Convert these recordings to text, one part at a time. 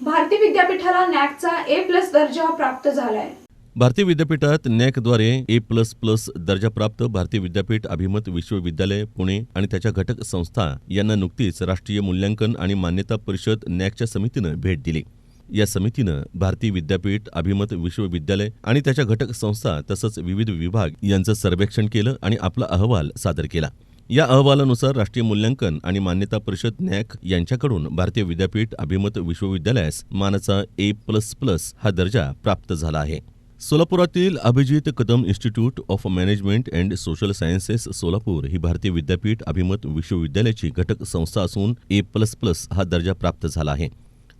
भारती विद्यापीठाला नॅकचा ए प्लस दर्जा प्राप्त झालाय. भारतीय विद्यापीठात नॅकद्वारे ए प्लस प्लस दर्जाप्राप्त भारतीय विद्यापीठ अभिमत विश्वविद्यालय पुणे आणि त्याच्या घटक संस्था यांना नुकतीच राष्ट्रीय मूल्यांकन आणि मान्यता परिषद नॅकच्या समितीनं भेट दिली. या समितीनं भारतीय विद्यापीठ अभिमत विश्वविद्यालय आणि त्याच्या घटक संस्था तसंच विविध विभाग यांचं सर्वेक्षण केलं आणि आपला अहवाल सादर केला. या अहवालानुसार राष्ट्रीय मूल्यांकन आणि मान्यता परिषद नॅक यांच्याकडून भारतीय विद्यापीठ अभिमत विश्वविद्यालयास मानाचा ए प्लस प्लस हा दर्जा प्राप्त झाला आहे. सोलापुरातील Abhijit Kadam institute of management and social sciences Solapur ही भारतीय विद्यापीठ अभिमत विश्वविद्यालयाची घटक संस्था असून ए प्लस प्लस हा दर्जा प्राप्त झाला आहे.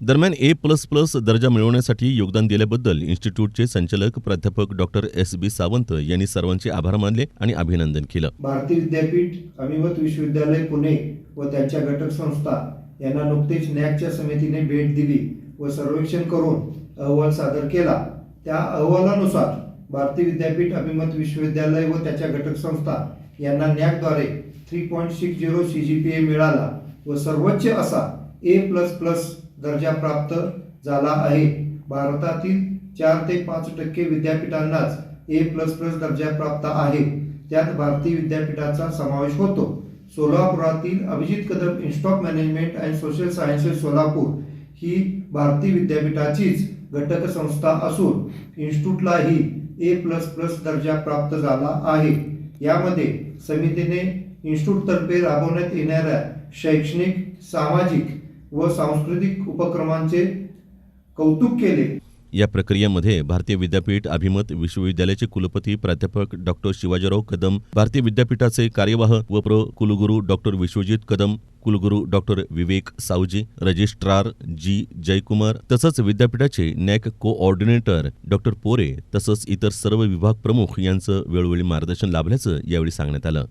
दरम्यान ए प्लस प्लस दर्जा मिळवण्यासाठी योगदान दिल्याबद्दल इन्स्टिट्यूटचे संचालक प्राध्यापक डॉक्टर एस बी सावंत यांनी सर्वांचे आभार मानले आणि अभिनंदन केलं. भारतीय विद्यापीठ अभिमत विश्वविद्यालय पुणे व त्यांच्या घटक संस्था यांना नुकतेच नॅकच्या समितीने भेट दिली व सर्वेक्षण करून अहवाल सादर केला. त्या अहवालानुसार भारतीय विद्यापीठ अभिमत विश्वविद्यालय व त्याच्या घटक संस्था यांना नॅकद्वारे three point six zero C G P A मिळाला व सर्वोच्च असा ए प्लस प्लस दर्जा प्राप्त झाला आहे. भारतातील चार ते पाच टक्के विद्यापीठांनाच ए प्लस प्लस दर्जा प्राप्त आहे. त्यात भारतीय विद्यापीठाचा समावेश होतो. सोलापुरातील Abhijit Kadam institute of management and social sciences Solapur ही भारतीय विद्यापीठाचीच घटक संस्था असून इन्स्टिट्यूटलाही ए प्लस प्लस दर्जा प्राप्त झाला आहे. यामध्ये समितीने इन्स्टिट्यूटतर्फे राबवण्यात येणाऱ्या शैक्षणिक सामाजिक व सांस्कृतिक उपक्रमांचे कौतुक केले. या प्रक्रियेमध्ये भारतीय विद्यापीठ अभिमत विश्वविद्यालयाचे कुलपती प्राध्यापक डॉक्टर शिवाजीराव कदम भारतीय विद्यापीठाचे कार्यवाह व प्र कुलगुरू डॉक्टर विश्वजित कदम कुलगुरू doctor Vivek Savji registrar G Jaykumar तसंच विद्यापीठाचे नॅक कोऑर्डिनेटर डॉक्टर पोरे तसंच इतर सर्व विभाग प्रमुख यांचं वेळोवेळी मार्गदर्शन लाभल्याचं यावेळी सांगण्यात आलं.